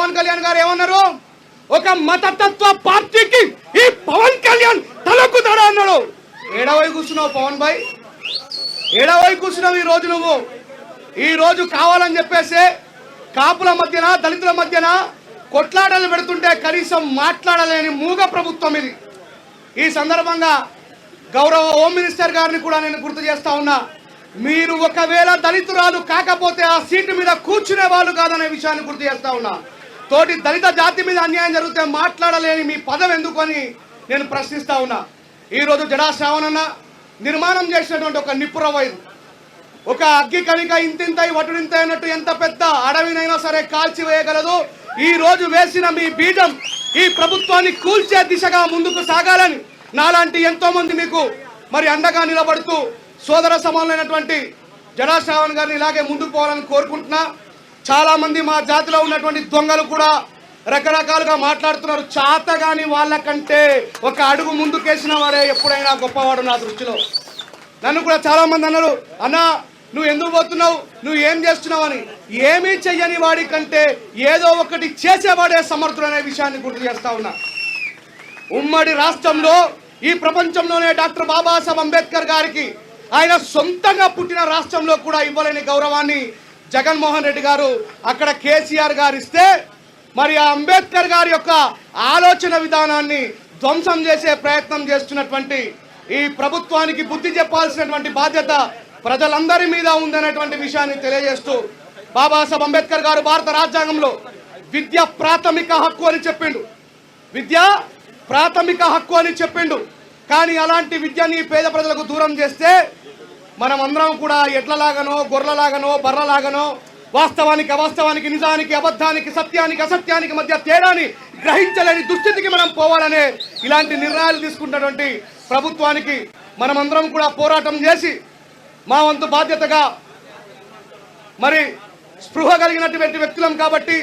పవన్ కళ్యాణ్ గారు ఏమన్నారు? ఒక మతతత్వ పార్టీకి ఈ పవన్ కళ్యాణ్ తలకుతాడా అన్నాడు. ఏడవై కూర్చున్నావు పవన్ భాయ్ ఏడవై కూర్చున్నావు ఈ రోజు నువ్వు? ఈ రోజు కావాలని చెప్పేసి కాపుల మధ్యన దళితుల మధ్యన కొట్లాడలు పెడుతుంటే కనీసం మాట్లాడలేని మూగ ప్రభుత్వం ఇది. ఈ సందర్భంగా గౌరవ హోమ్ మినిస్టర్ గారిని కూడా నేను గుర్తు చేస్తా ఉన్నా. మీరు ఒకవేళ దళితురాలు కాకపోతే ఆ సీటు మీద కూర్చునే వాళ్ళు కాదనే విషయాన్ని గుర్తు చేస్తా ఉన్నా. తోటి దళిత జాతి మీద అన్యాయం జరిగితే మాట్లాడలేని మీ పదం ఎందుకని నేను ప్రశ్నిస్తా ఉన్నా. ఈరోజు జడాశ్రావణన్న నిర్మాణం చేసినటువంటి ఒక నిపుర వైరు. ఒక అగ్గి కణిక ఇంతింత వటుడింత అయినట్టు ఎంత పెద్ద అడవినైనా సరే కాల్చివేయగలదు ఈ రోజు వేసిన మీ బీజం ఈ ప్రభుత్వాన్ని కూల్చే దిశగా ముందుకు సాగాలని నాలాంటి ఎంతో మంది మీకు మరి అండగా నిలబడుతూ సోదర సమానమైనటువంటి జడాశ్రావణ్ గారిని ఇలాగే ముందుకు పోవాలని కోరుకుంటున్నా. చాలామంది మా జాతిలో ఉన్నటువంటి దొంగలు కూడా రకరకాలుగా మాట్లాడుతున్నారు. చాతగాని వాళ్ళకంటే ఒక అడుగు ముందుకేసిన వారే ఎప్పుడైనా గొప్పవాడు నా దృష్టిలో. నన్ను కూడా చాలామంది అన్నారు అన్నా నువ్వు ఎందుకు పోతున్నావు? నువ్వు ఏం చేస్తున్నావు? అని. ఏమీ చెయ్యని వాడి కంటే ఏదో ఒకటి చేసేవాడే సమర్థుడు అనే విషయాన్ని గుర్తు చేస్తా ఉన్నా. ఉమ్మడి రాష్ట్రంలో ఈ ప్రపంచంలోనే డాక్టర్ బాబాసాహెబ్ అంబేద్కర్ గారికి ఆయన సొంతంగా పుట్టిన రాష్ట్రంలో కూడా ఇవ్వలేని గౌరవాన్ని జగన్మోహన్ రెడ్డి గారు అక్కడ కేసీఆర్ గారు ఇస్తే మరి ఆ అంబేద్కర్ గారి యొక్క ఆలోచన విధానాన్ని ధ్వంసం చేసే ప్రయత్నం చేస్తున్నటువంటి ఈ ప్రభుత్వానికి బుద్ధి చెప్పాల్సినటువంటి బాధ్యత ప్రజలందరి మీద ఉందనేటువంటి విషయాన్ని తెలియజేస్తూ బాబాసాహెబ్ అంబేద్కర్ గారు భారత రాజ్యాంగంలో విద్య ప్రాథమిక హక్కు అని చెప్పిండు. విద్య ప్రాథమిక హక్కు అని చెప్పిండు. కానీ అలాంటి విద్యని పేద ప్రజలకు దూరం చేస్తే మనం అందరం కూడా ఎడ్లలాగానో గొర్రెలాగానో బర్రలాగనో వాస్తవానికి అవాస్తవానికి నిజానికి అబద్ధానికి సత్యానికి అసత్యానికి మధ్య తేడాని గ్రహించలేని దుస్థితికి మనం పోవాలనే ఇలాంటి నిర్ణయాలు తీసుకున్నటువంటి ప్రభుత్వానికి మనమందరం కూడా పోరాటం చేసి మా వంతు బాధ్యతగా మరి స్పృహ కలిగినటువంటి వ్యక్తులం కాబట్టి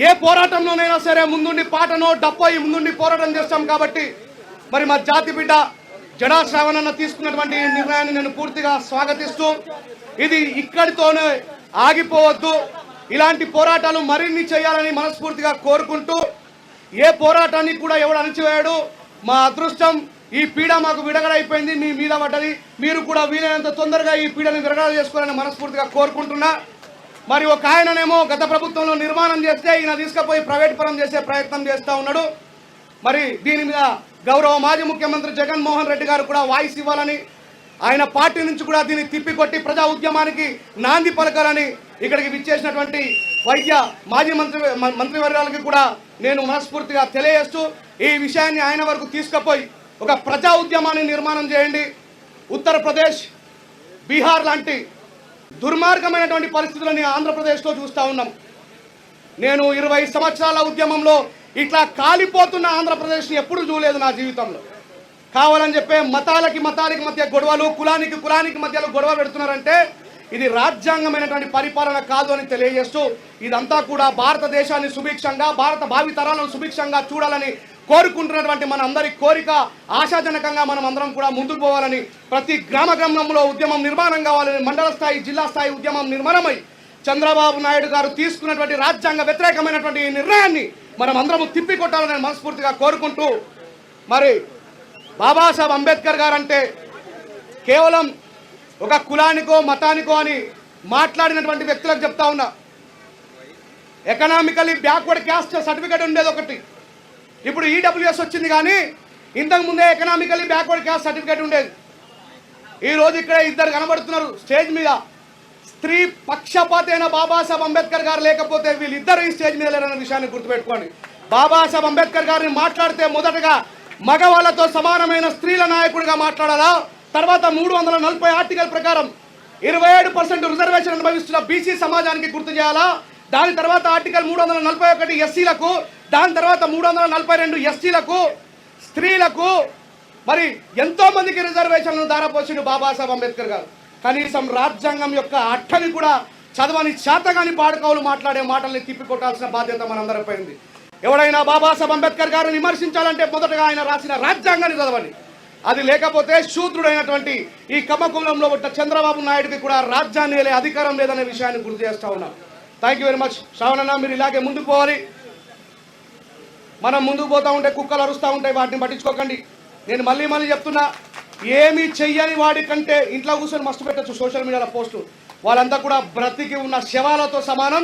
ఏ పోరాటంలోనైనా సరే ముందుండి పాటనో డప్పయి ముందుండి పోరాటం చేస్తాం కాబట్టి మరి మా జాతి బిడ్డ జడా శ్రావణన్న తీసుకున్నటువంటి నిర్ణయాన్ని నేను పూర్తిగా స్వాగతిస్తూ ఇది ఇక్కడితోనే ఆగిపోవద్దు. ఇలాంటి పోరాటాలు మరిన్ని చేయాలని మనస్ఫూర్తిగా కోరుకుంటూ ఏ పోరాటాన్ని కూడా ఎవడు అణచివేయడు. మా అదృష్టం ఈ పీడ మాకు విడగడైపోయింది మీ మీద పడ్డది. మీరు కూడా వీలైనంత తొందరగా ఈ పీడని విరగడ చేసుకోవాలని మనస్ఫూర్తిగా కోరుకుంటున్నా. మరి ఒక ఆయననేమో గత ప్రభుత్వంలో నిర్మాణం చేస్తే ఈయన తీసుకుపోయి ప్రైవేట్ పరం చేసే ప్రయత్నం చేస్తూ ఉన్నాడు. మరి దీని మీద గౌరవ మాజీ ముఖ్యమంత్రి జగన్మోహన్ రెడ్డి గారు కూడా వాయిస్ ఇవ్వాలని ఆయన పార్టీ నుంచి కూడా దీన్ని తిప్పికొట్టి ప్రజా ఉద్యమానికి నాంది పలకాలని ఇక్కడికి విచ్చేసినటువంటి వైద్య మాజీ మంత్రి మ- మంత్రివర్గాలకి కూడా నేను మనస్ఫూర్తిగా తెలియజేస్తూ ఈ విషయాన్ని ఆయన వరకు తీసుకుపోయి ఒక ప్రజా ఉద్యమాన్ని నిర్మాణం చేయండి. ఉత్తరప్రదేశ్ బీహార్ లాంటి దుర్మార్గమైనటువంటి పరిస్థితులని ఆంధ్రప్రదేశ్లో చూస్తూ ఉన్నాం. నేను ఇరవై సంవత్సరాల ఉద్యమంలో ఇట్లా కాలిపోతున్న ఆంధ్రప్రదేశ్ని ఎప్పుడు చూడలేదు నా జీవితంలో. కావాలని చెప్పే మతాలకి మతాలకి మధ్య గొడవలు కులానికి కులానికి మధ్యలో గొడవ పెడుతున్నారంటే ఇది రాజ్యాంగమైనటువంటి పరిపాలన కాదు అని తెలియజేస్తూ ఇదంతా కూడా భారతదేశాన్ని సుభిక్షంగా భారత భావితరాలను సుభిక్షంగా చూడాలని కోరుకుంటున్నటువంటి మన అందరి కోరిక ఆశాజనకంగా మనం అందరం కూడా ముందుకు పోవాలని ప్రతి గ్రామ గ్రామంలో ఉద్యమం నిర్మాణం కావాలని మండల స్థాయి జిల్లా స్థాయి ఉద్యమం నిర్మాణమై చంద్రబాబు నాయుడు గారు తీసుకున్నటువంటి రాజ్యాంగ వ్యతిరేకమైనటువంటి నిర్ణయాన్ని మనం అందరం తిప్పికొట్టాలని మనస్ఫూర్తిగా కోరుకుంటూ మరి బాబాసాహెబ్ అంబేద్కర్ గారు అంటే కేవలం ఒక కులానికో మతానికో అని మాట్లాడినటువంటి వ్యక్తులకు చెప్తా ఉన్నా. ఎకనామికలీ బ్యాక్వర్డ్ క్యాస్ట్ సర్టిఫికేట్ ఉండేది ఒకటి. ఇప్పుడు ఈడబ్ల్యూఎస్ వచ్చింది కానీ ఇంతకు ముందే ఎకనామికలీ బ్యాక్వర్డ్ క్యాస్ట్ సర్టిఫికేట్ ఉండేది. ఈ రోజు ఇక్కడ ఇద్దరు కనబడుతున్నారు స్టేజ్ మీద. స్త్రీ పక్షపాతైన బాబాసాహెబ్ అంబేద్కర్ గారు లేకపోతే వీళ్ళిద్దరు ఈ స్టేజ్ మీద లేరన్న విషయాన్ని గుర్తుపెట్టుకోండి. బాబాసాహెబ్ అంబేద్కర్ గారిని మాట్లాడితే మొదటగా మగవాళ్ళతో సమానమైన స్త్రీల నాయకుడిగా మాట్లాడాలా? తర్వాత మూడు వందల నలభై ఆర్టికల్ ప్రకారం ఇరవై ఏడు పర్సెంట్ రిజర్వేషన్ అనుభవిస్తున్న బీసీ సమాజానికి గుర్తు చేయాలా? దాని తర్వాత ఆర్టికల్ మూడు వందల నలభై ఒకటి ఎస్సీలకు దాని తర్వాత మూడు వందల నలభై రెండు ఎస్సీలకు స్త్రీలకు మరి ఎంతో మందికి రిజర్వేషన్లు దారపోసిండు బాబాసాహెబ్ అంబేద్కర్ గారు. కనీసం రాజ్యాంగం యొక్క అట్టని కూడా చదవని చేతగాని పాడుకోవులు మాట్లాడే మాటల్ని తిప్పికొట్టాల్సిన బాధ్యత మనందరిపై ఉంది ఎవడైనా బాబాసాహెబ్ అంబేద్కర్ గారిని విమర్శించాలంటే మొదటగా ఆయన రాసిన రాజ్యాంగాన్ని చదవండి. అది లేకపోతే శూద్రుడైనటువంటి ఈ కమకులంలో ఉన్న చంద్రబాబు నాయుడుకి కూడా రాజ్యాన్ని వెళ్ళే అధికారం లేదనే విషయాన్ని గుర్తు చేస్తా ఉన్నాం. Thank you very much Shravana మీరు ఇలాగే ముందుకు పోవాలి. మనం ముందుకు పోతా ఉంటే కుక్కలు అరుస్తూ ఉంటాయి వాటిని పట్టించుకోకండి. నేను మళ్ళీ మళ్ళీ చెప్తున్నా ఏమి చెయ్యని వాడి కంటే ఇంట్లో కూర్చొని మస్తు పెట్టచ్చు సోషల్ మీడియాలో పోస్టు. వాళ్ళంతా కూడా బ్రతికి ఉన్న శవాలతో సమానం.